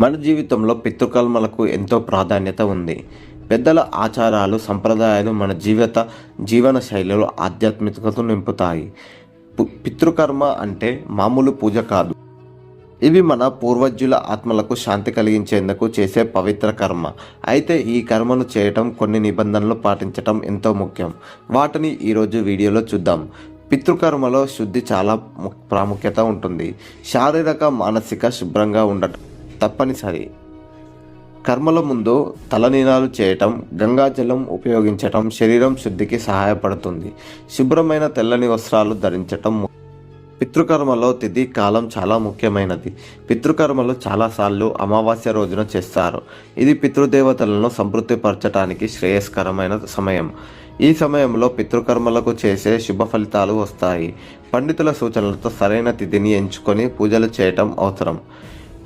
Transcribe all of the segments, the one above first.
మన జీవితంలో పితృకర్మలకు ఎంతో ప్రాధాన్యత ఉంది. పెద్దల ఆచారాలు సంప్రదాయాలు మన జీవిత జీవన శైలిలో ఆధ్యాత్మికతను నింపుతాయి. పితృకర్మ అంటే మామూలు పూజ కాదు. ఇవి మన పూర్వజుల ఆత్మలకు శాంతి కలిగించేందుకు చేసే పవిత్ర కర్మ. అయితే ఈ కర్మను చేయటం కొన్ని నిబంధనలు పాటించటం ఎంతో ముఖ్యం. వాటిని ఈరోజు వీడియోలో చూద్దాం. పితృకర్మలో శుద్ధి చాలా ము- ప్రాముఖ్యత ఉంటుంది. శారీరక మానసిక శుభ్రంగా ఉండటం తప్పనిసరి. కర్మల ముందు తలనీనాలు చేయటం గంగాజలం ఉపయోగించటం శరీరం శుద్ధికి సహాయపడుతుంది. శుభ్రమైన తెల్లని వస్త్రాలు ధరించటం ము- పితృకర్మలో తిథి కాలం చాలా ముఖ్యమైనది. పితృకర్మలు చాలాసార్లు అమావాస్య రోజున చేస్తారు. ఇది పితృదేవతలను సంతృప్తిపరచడానికి శ్రేయస్కరమైన సమయం. ఈ సమయంలో పితృకర్మలకు చేసే శుభ ఫలితాలు వస్తాయి. పండితుల సూచనలతో సరైన తిథిని ఎంచుకొని పూజలు చేయటం అవసరం.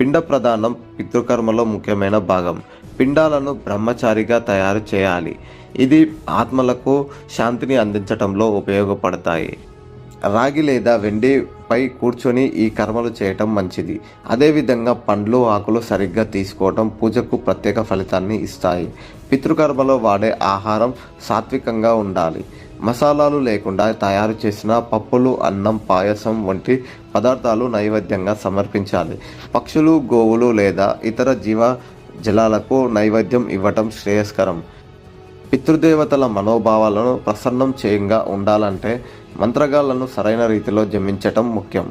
పిండ ప్రదానం పితృకర్మలో ముఖ్యమైన భాగం. పిండాలను బ్రహ్మచారిగా తయారు చేయాలి. ఇది ఆత్మలకు శాంతిని అందించటంలో ఉపయోగపడతాయి. రాగి లేదా వెండిపై కూర్చొని ఈ కర్మలు చేయటం మంచిది. అదేవిధంగా పండ్లు ఆకులు సరిగ్గా తీసుకోవటం పూజకు ప్రత్యేక ఫలితాన్ని ఇస్తాయి. పితృకర్మలో వాడే ఆహారం సాత్వికంగా ఉండాలి. మసాలాలు లేకుండా తయారు చేసిన పప్పులు అన్నం పాయసం వంటి పదార్థాలు నైవేద్యంగా సమర్పించాలి. పక్షులు గోవులు లేదా ఇతర జీవ జలాలకు నైవేద్యం ఇవ్వటం శ్రేయస్కరం. పితృదేవతల మనోభావాలను ప్రసన్నం చేయంగా ఉండాలంటే మంత్రగాళ్ళను సరైన రీతిలో జమించటం ముఖ్యం.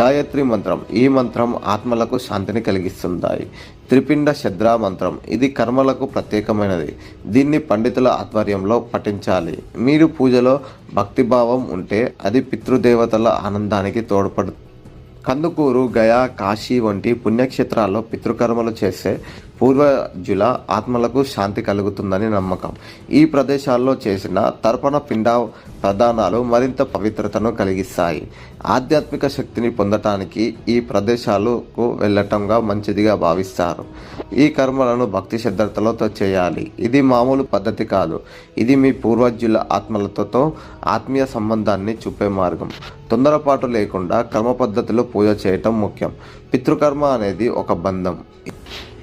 గాయత్రి మంత్రం ఈ మంత్రం ఆత్మలకు శాంతిని కలిగిస్తుంది త్రిపిండ శద్ర మంత్రం ఇది కర్మలకు ప్రత్యేకమైనది. దీన్ని పండితుల ఆధ్వర్యంలో పఠించాలి. మీరు పూజలో భక్తిభావం ఉంటే అది పితృదేవతల ఆనందానికి తోడ్పడు కందుకూరు గయా కాశీ వంటి పుణ్యక్షేత్రాల్లో పితృకర్మలు చేసే పూర్వజుల ఆత్మలకు శాంతి కలుగుతుందని నమ్మకం. ఈ ప్రదేశాల్లో చేసిన తర్పణ పిండ ప్రదానాలు మరింత పవిత్రతను కలిగిస్తాయి. ఆధ్యాత్మిక శక్తిని పొందటానికి ఈ ప్రదేశాలకు వెళ్ళటంగా మంచిదిగా భావిస్తారు. ఈ కర్మలను భక్తి శ్రద్ధలతో చేయాలి. ఇది మామూలు పద్ధతి కాదు. ఇది మీ పూర్వజుల ఆత్మలతో ఆత్మీయ సంబంధాన్ని చూపే మార్గం. తొందరపాటు లేకుండా కర్మ పద్ధతిలో పూజ చేయటం ముఖ్యం. పితృకర్మ అనేది ఒక బంధం.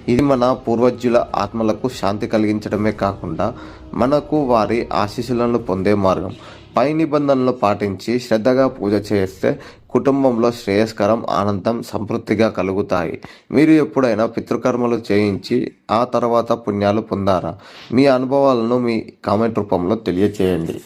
ఇది మన పూర్వజుల ఆత్మలకు శాంతి కలిగించడమే కాకుండా మనకు వారి ఆశీస్సులను పొందే మార్గం. పై నిబంధనలు పాటించి శ్రద్ధగా పూజ చేస్తే కుటుంబంలో శ్రేయస్కరం ఆనందం సంతృప్తిగా కలుగుతాయి. మీరు ఎప్పుడైనా పితృకర్మలు చేయించి ఆ తర్వాత పుణ్యాలు పొందారా? మీ అనుభవాలను మీ కామెంట్ రూపంలో తెలియచేయండి.